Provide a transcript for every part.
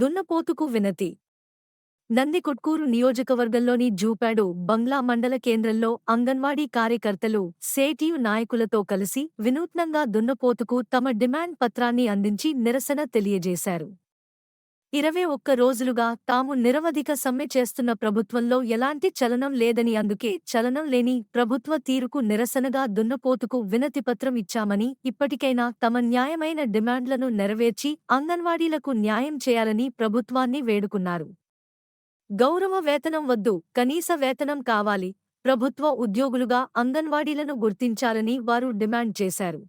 దున్నపోతుకు వినతి. నందికొట్కూరు నియోజకవర్గంలోని జూపాడు బంగ్లా మండల కేంద్రంలో అంగన్వాడీ కార్యకర్తలు సేటియు నాయకులతో కలిసి వినూత్నంగా దున్నపోతుకు తమ డిమాండ్ పత్రాన్ని అందించి నిరసన తెలియజేశారు. ఇరవై ఒక్క రోజులుగా తాము నిరవధిక సమ్మె చేస్తున్న ప్రభుత్వంలో ఎలాంటి చలనం లేదని అందుకే చలనం లేని ప్రభుత్వ తీరుకు నిరసనగా దున్నపోతుకు వినతిపత్రం ఇచ్చామని ఇప్పటికైనా తమ న్యాయమైన డిమాండ్లను నెరవేర్చి అంగన్వాడీలకు న్యాయం చేయాలని ప్రభుత్వాన్ని వేడుకున్నారు. గౌరవ వేతనం వద్దు కనీస వేతనం కావాలి ప్రభుత్వ ఉద్యోగులుగా అంగన్వాడీలను గుర్తించాలని వారు డిమాండ్ చేశారు.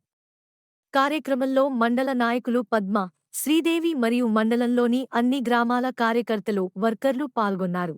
కార్యక్రమంలో మండల నాయకులు పద్మ శ్రీదేవి మరియు మండలంలోని అన్ని గ్రామాల కార్యకర్తలు వర్కర్లు పాల్గొన్నారు.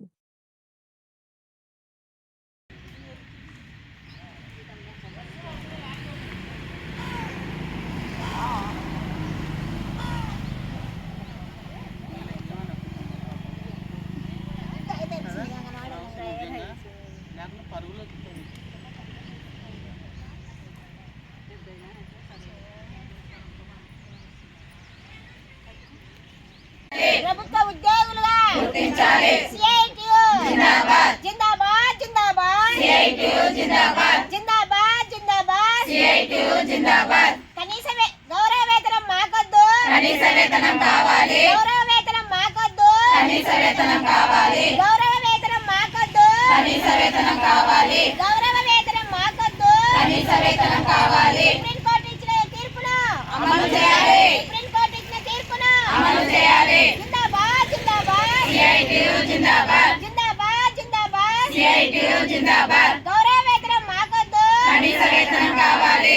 ప్రభుత్వ ఉద్యోగులుగా గుర్తించాలి. జిందాబాద్. జిందాబాద్ జిందాబాద్. జిందాబాద్. జిందాబాద్ జిందాబాద్. జిందాబాద్. కనీస వే- గౌరవ వేతనం మాకొద్దు. కనీస వేతనం కావాలి. గౌరవ వేతనం మాకొద్దు. కనీస వేతనం కావాలి. గౌరవ వేతనం మాకొద్దు. కనీస వేతనం కావాలి. గౌరవ వేతనం మాకొద్దు. కనీస వేతనం కావాలి. డిప్యూటీ జిందాబాద్. గౌరవ వేతనం మాకొద్దు. కనీస వేతనం కావాలి.